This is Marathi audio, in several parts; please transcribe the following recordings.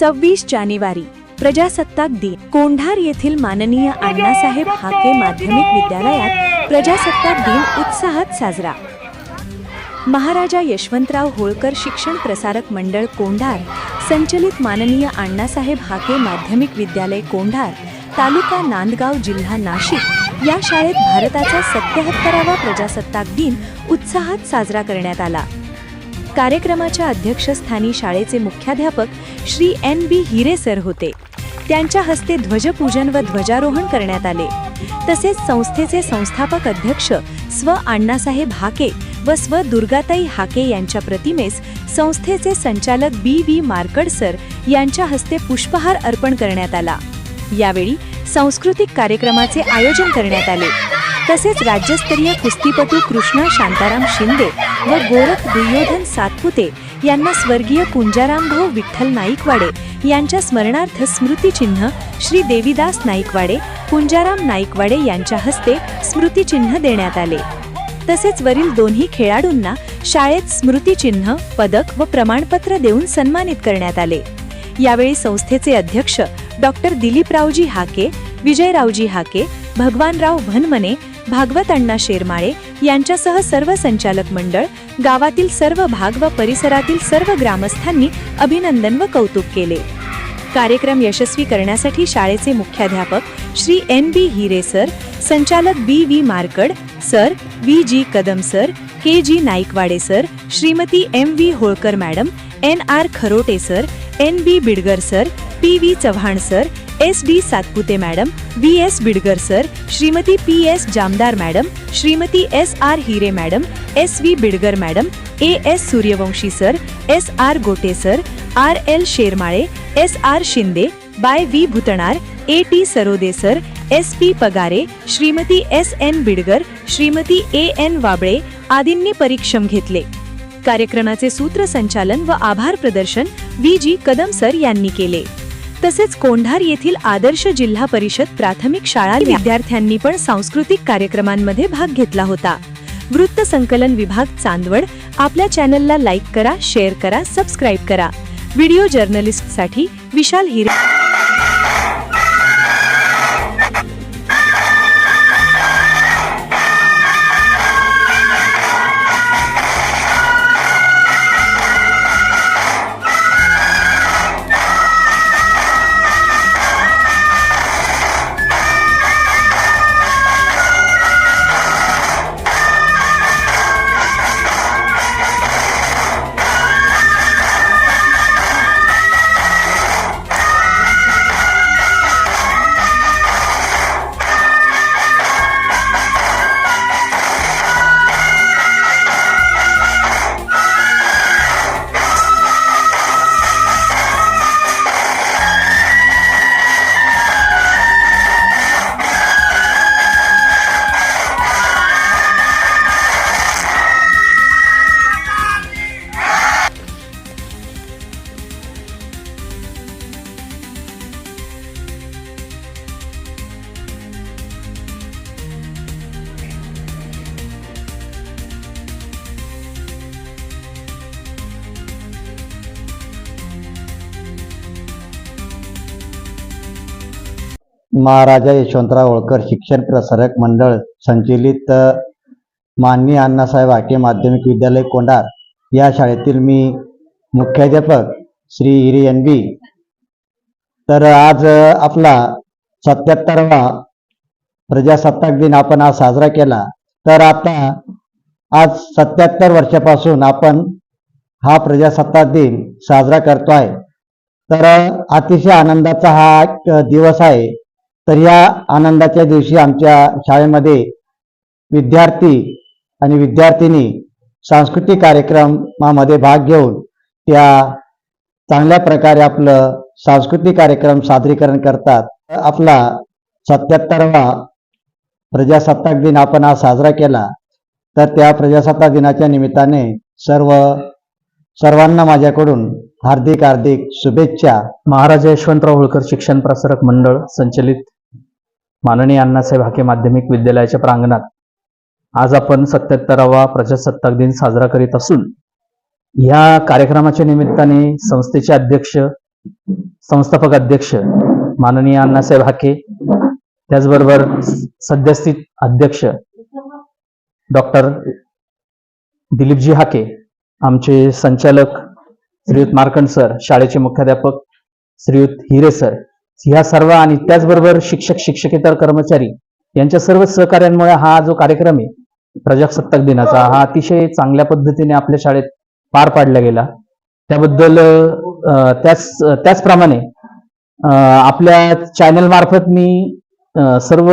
सव्वीस जानेवारी प्रजासत्ताक दिन. कोंढार येथील माननीय अण्णासाहेब हाके माध्यमिक विद्यालयात प्रजासत्ताक दिन उत्साहात साजरा. महाराजा यशवंतराव होळकर शिक्षण प्रसारक मंडळ कोंढार संचलित माननीय अण्णासाहेब हाके माध्यमिक विद्यालय कोंढार तालुका नांदगाव जिल्हा नाशिक या शाळेत भारताचा सत्याहत्तरावा प्रजासत्ताक दिन उत्साहात साजरा करण्यात आला. कार्यक्रमाच्या अध्यक्षस्थानी शाळेचे मुख्याध्यापक Shri N B Hire sir होते. त्यांच्या हस्ते ध्वजपूजन व ध्वजारोहण करण्यात आले. तसेच संस्थेचे संस्थापक अध्यक्ष स्व अण्णासाहेब हाके व स्व दुर्गाताई हाके यांच्या प्रतिमेस संस्थेचे संचालक बी व्ही मार्कड सर यांच्या हस्ते पुष्पहार अर्पण करण्यात आला. यावेळी सांस्कृतिक कार्यक्रमाचे आयोजन करण्यात आले. तसेच राज्यस्तरीय कुस्तीपटू कृष्णा शांताराम शिंदे व गोरख दुर्योधन सातपुते यांना स्वर्गीय कुंजारामभाऊ विठ्ठल नाईकवाडे यांच्या स्मरणार्थ स्मृतिचिन्ह श्री देवीदास नाईकवाडे कुंजाराम नाईकवाडे यांच्या हस्ते स्मृतिचिन्ह देण्यात आले. तसेच वरील दोन्ही खेळाडूंना शाळेत स्मृतिचिन्ह पदक व प्रमाणपत्र देऊन सन्मानित करण्यात आले. यावेळी संस्थेचे अध्यक्ष डॉक्टर दिलीपरावजी हाके विजयरावजी हाके भगवानराव भनमने भागवत अण्णा शेरमाळे यांच्यासह सर्व संचालक मंडळ गावातील सर्व भाग व परिसरातील सर्व ग्रामस्थांनी अभिनंदन व कौतुक केले. कार्यक्रम यशस्वी करण्यासाठी शाळेचे मुख्याध्यापक Shri N B Hire sir संचालक B V Markad sir V G Kadam sir K G Naikwade sir Shrimati M V Holkar madam N R Kharote sir N B Bidgar sir P V Chavan sir S D Satpute madam V S Bidgar sir Shrimati P S Jamdar madam Shrimati S R Hire madam S V Bidgar madam A S Suryavanshi sir S R Gote sir R L Shermale S R Shinde Y V Bhutnar A T Sarode sir S P Pagare Shrimati S N Bidgar Shrimati A N Wable आदींनी परीक्षम घेतले. कार्यक्रमाचे सूत्रसंचालन व आभार प्रदर्शन व्ही जी कदम सर यांनी केले. तसेच कोंढार येथील आदर्श जिल्हा परिषद प्राथमिक शाळा विद्यार्थ्यांनी पण सांस्कृतिक कार्यक्रमांमध्ये भाग घेतला होता. वृत्त संकलन विभाग चांदवड आपल्या चॅनलला लाईक करा शेअर करा सबस्क्राईब करा. व्हिडिओ जर्नलिस्टसाठी विशाल हिरे महाराजा यशवंतराव होळकर शिक्षण प्रसारक मंडळ संचलित माननीय अण्णासाहेब हाके माध्यमिक विद्यालय कोंडार या शाळेतील मी मुख्याध्यापक श्री हिरी एन बी. तर आज आपला सत्याहत्तरवा प्रजासत्ताक दिन आपण आज साजरा केला. तर आता आज सत्याहत्तर वर्षापासून आपण हा प्रजासत्ताक दिन साजरा करतो आहे तर अतिशय आनंदाचा हा एक दिवस आहे. तर या आनंदाच्या दिवशी आमच्या शाळेमध्ये विद्यार्थी आणि विद्यार्थिनी सांस्कृतिक कार्यक्रमामध्ये भाग घेऊन त्या चांगल्या प्रकारे आपलं सांस्कृतिक कार्यक्रम सादरीकरण करतात. आपला सत्याहत्तरवा प्रजासत्ताक दिन आपण आज साजरा केला. तर त्या प्रजासत्ताक दिनाच्या निमित्ताने सर्व सर्वांना माझ्याकडून हार्दिक हार्दिक शुभेच्छा. महाराजा यशवंतराव होळकर शिक्षण प्रसारक मंडळ संचलित माननीय अण्णासाहेब हाके माध्यमिक विद्यालयाच्या प्रांगणात आज आपण सत्याहत्तरावा प्रजासत्ताक दिन साजरा करीत असून या कार्यक्रमाच्या निमित्ताने संस्थेचे अध्यक्ष संस्थापक अध्यक्ष माननीय अण्णासाहेब हाके त्याचबरोबर सद्यस्थित अध्यक्ष डॉक्टर दिलीपजी हाके आमचे संचालक श्रीयुत मार्कंड सर शाळेचे मुख्याध्यापक श्रीयुत हिरे सर ह्या सर्व आणि त्याचबरोबर शिक्षक शिक्षकेतर कर्मचारी यांच्या सर्व सहकार्यांमुळे हा जो कार्यक्रम आहे प्रजासत्ताक दिनाचा हा अतिशय चांगल्या पद्धतीने आपल्या शाळेत पार पाडला गेला. त्याबद्दल त्याच त्याचप्रमाणे आपल्या चॅनल मार्फत मी सर्व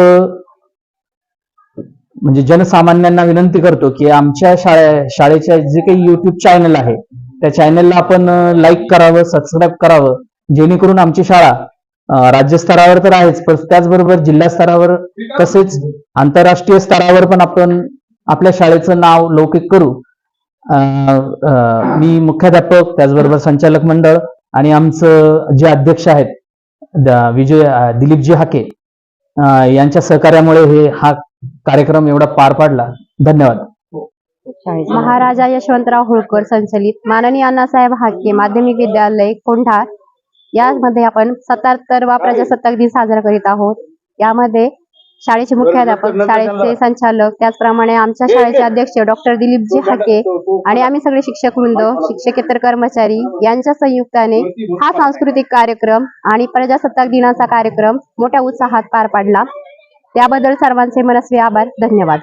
म्हणजे जनसामान्यांना विनंती करतो की आमच्या शाळे शाळेच्या जे काही युट्यूब चॅनल आहे त्या चॅनलला आपण लाईक करावं सबस्क्राईब करावं जेणेकरून आमची शाळा राज्यस्तरावर तर आहेच पण त्याचबरोबर जिल्हा स्तरावर तसेच आंतरराष्ट्रीय स्तरावर पण आपण आपल्या शाळेचं नाव लौकिक करू. मी मुख्याध्यापक त्याचबरोबर संचालक मंडळ आणि आमचं जे अध्यक्ष आहेत विजय दिलीपजी हाके यांच्या सहकार्यामुळे हे हा कार्यक्रम एवढा पार पाडला. धन्यवाद. महाराजा यशवंतराव होळकर संचलित माननीय अण्णासाहेब हाके माध्यमिक विद्यालय कोंढार. यामध्ये आपण सत्याहत्तरवा प्रजासत्ताक दिन साजरा करीत आहोत. यामध्ये शाळेचे मुख्याध्यापक शाळेचे संचालक त्याचप्रमाणे आमच्या शाळेचे अध्यक्ष डॉक्टर दिलीपजी हाके आणि आम्ही सगळे शिक्षक वृंद शिक्षकेतर कर्मचारी यांच्या संयुक्ताने हा सांस्कृतिक कार्यक्रम आणि प्रजासत्ताक दिनाचा कार्यक्रम मोठ्या उत्साहात पार पाडला. त्याबद्दल सर्वांचे मनस्वी आभार. धन्यवाद.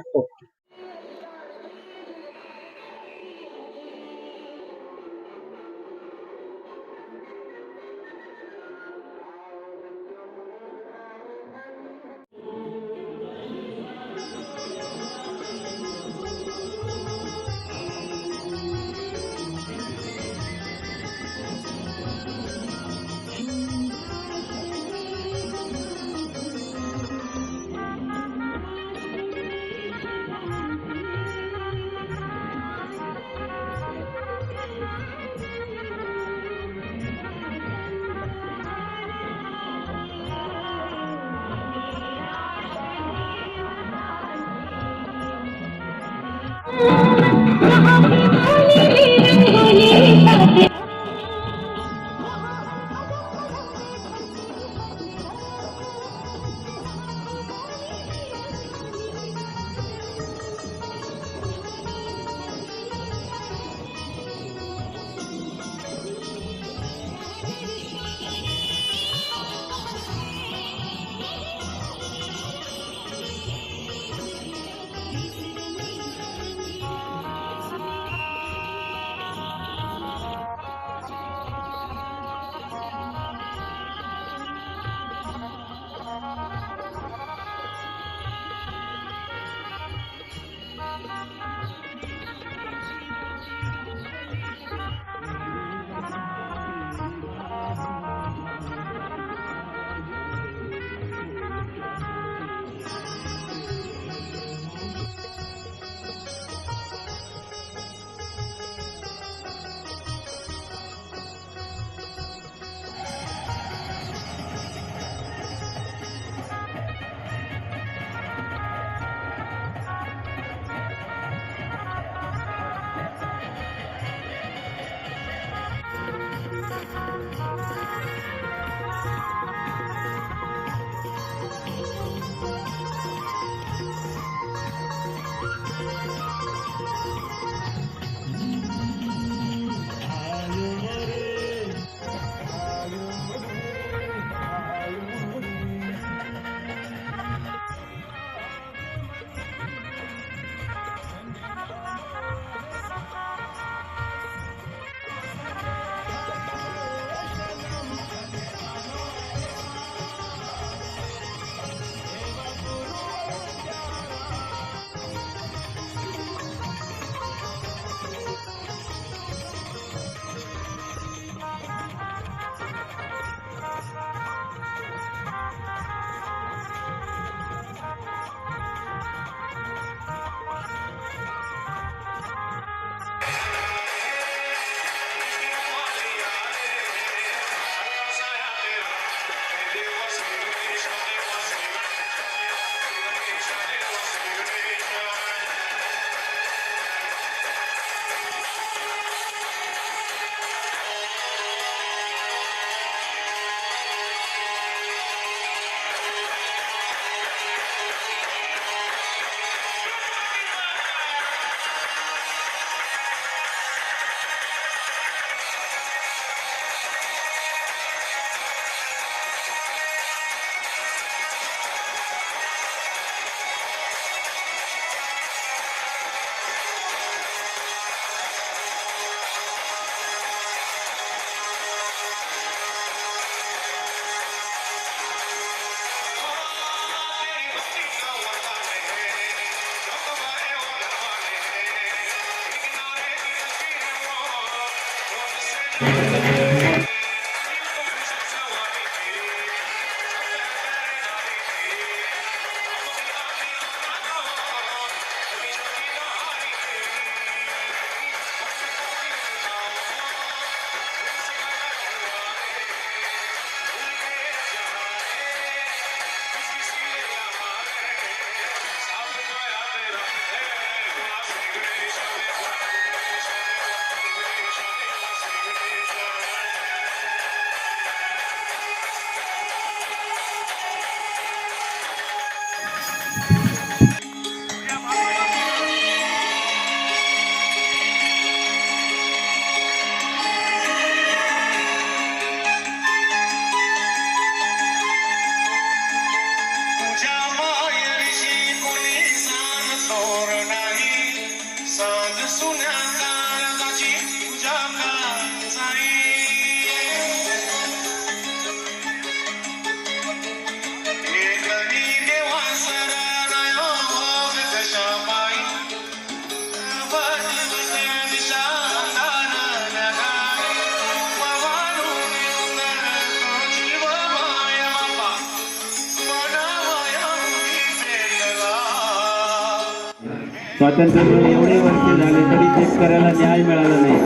स्वातंत्र्य एवढे वर्ष झाले तरी शेतकऱ्याला न्याय मिळाला नाही.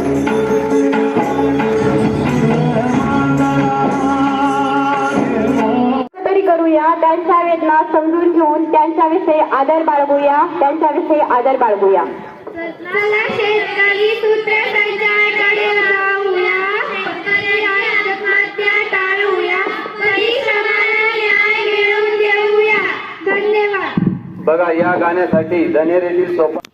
तरी करूया त्यांच्या वेदना समजून घेऊन त्यांच्याविषयी आदर बाळगूया त्यांच्याविषयी आदर बाळगूया. बघा या गाण्यासाठी धनेरेतील सोपा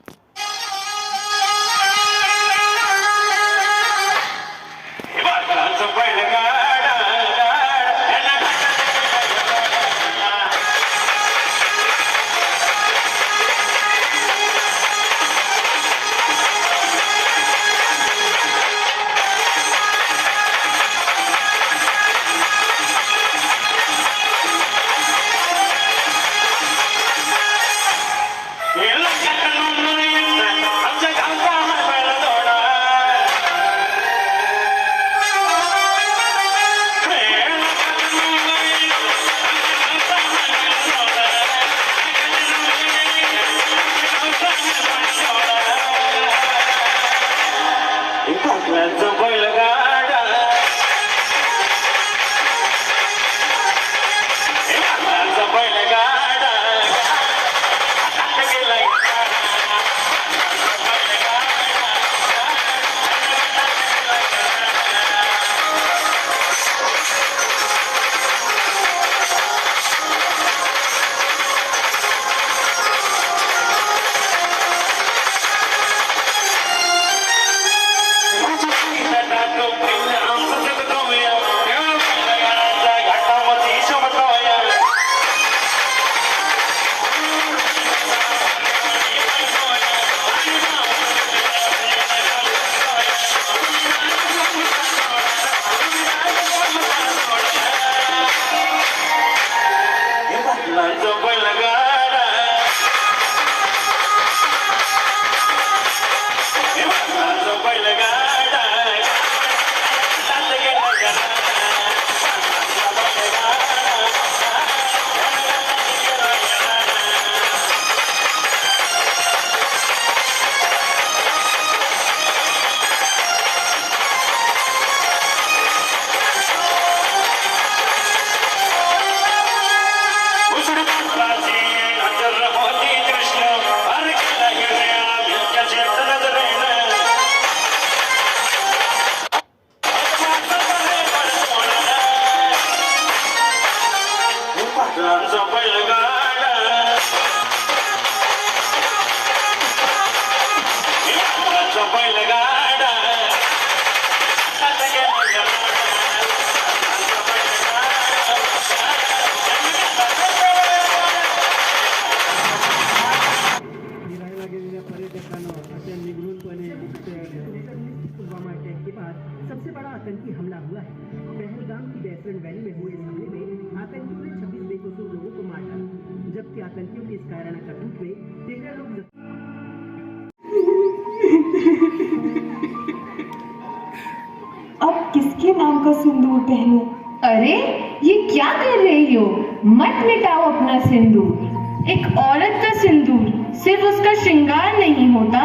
उसका नहीं होता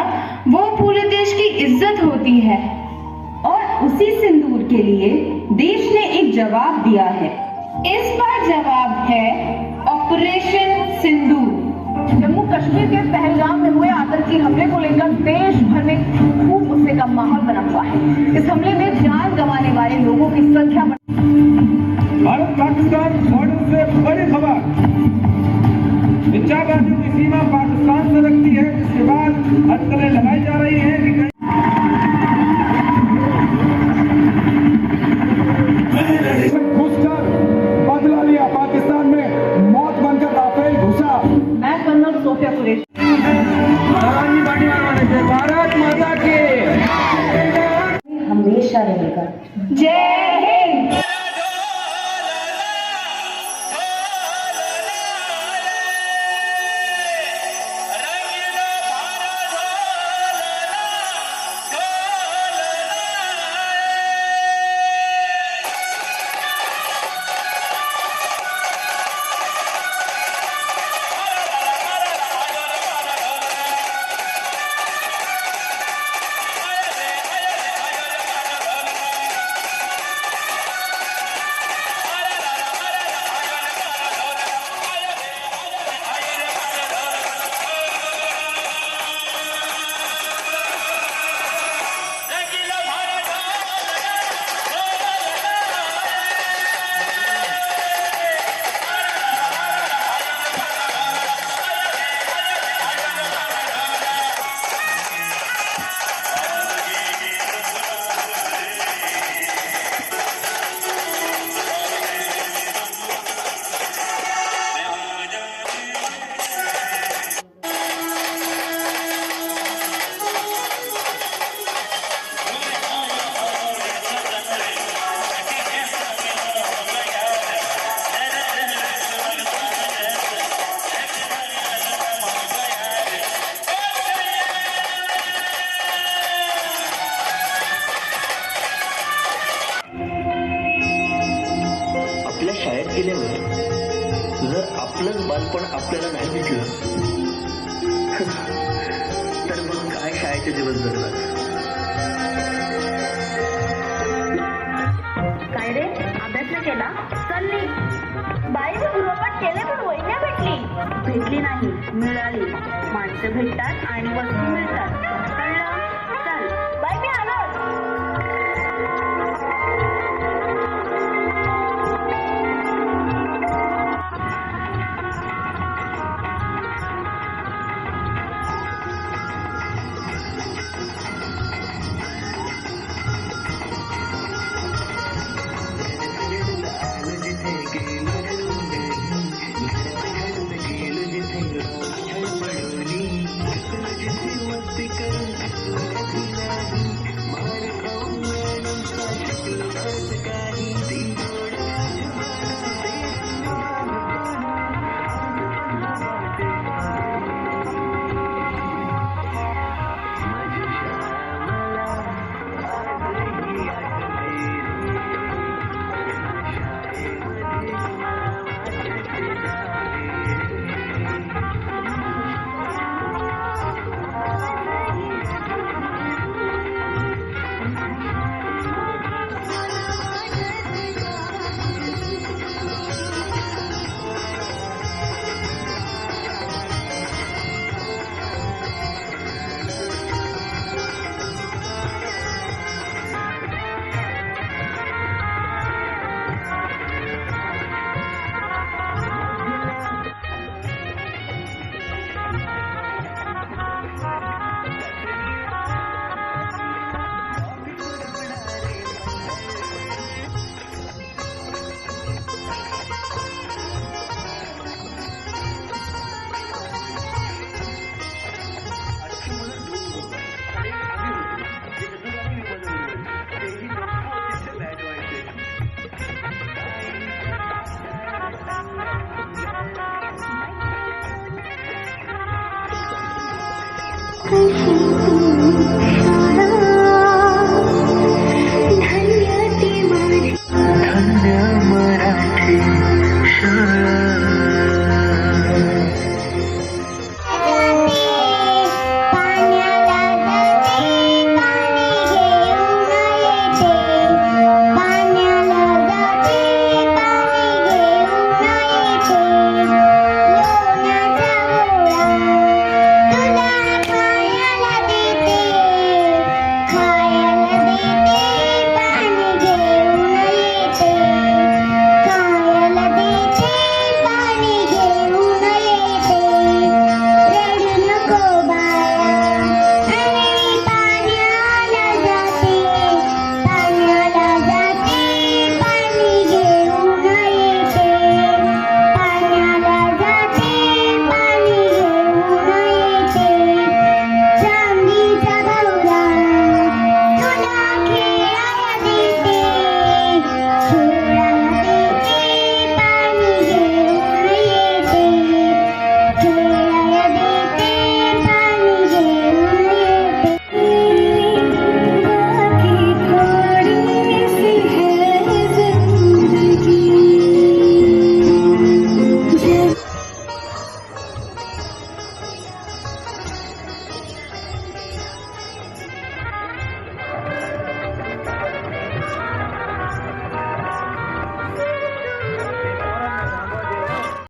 वो पूरे देश की इज़्ज़त होती है। और उसी सिंदूर के लिए देश ने एक जवाब दिया है। इस बार जवाब है ऑपरेशन सिंदूर। जम्मू कश्मीर के पहलगाम में हुए आतंकी हमले को लेकर देश भर में खूब गुस्से का माहौल बना हुआ है। इस हमले में जान गंवाने वाले लोगों की संख्या भारत पाकिस्तान बॉर्डर से बड़ी खबर। इंचाबाजियों की सीमा पाकिस्तान से लगती है। जिसके बाद अटकलें लगाई जा रही हैं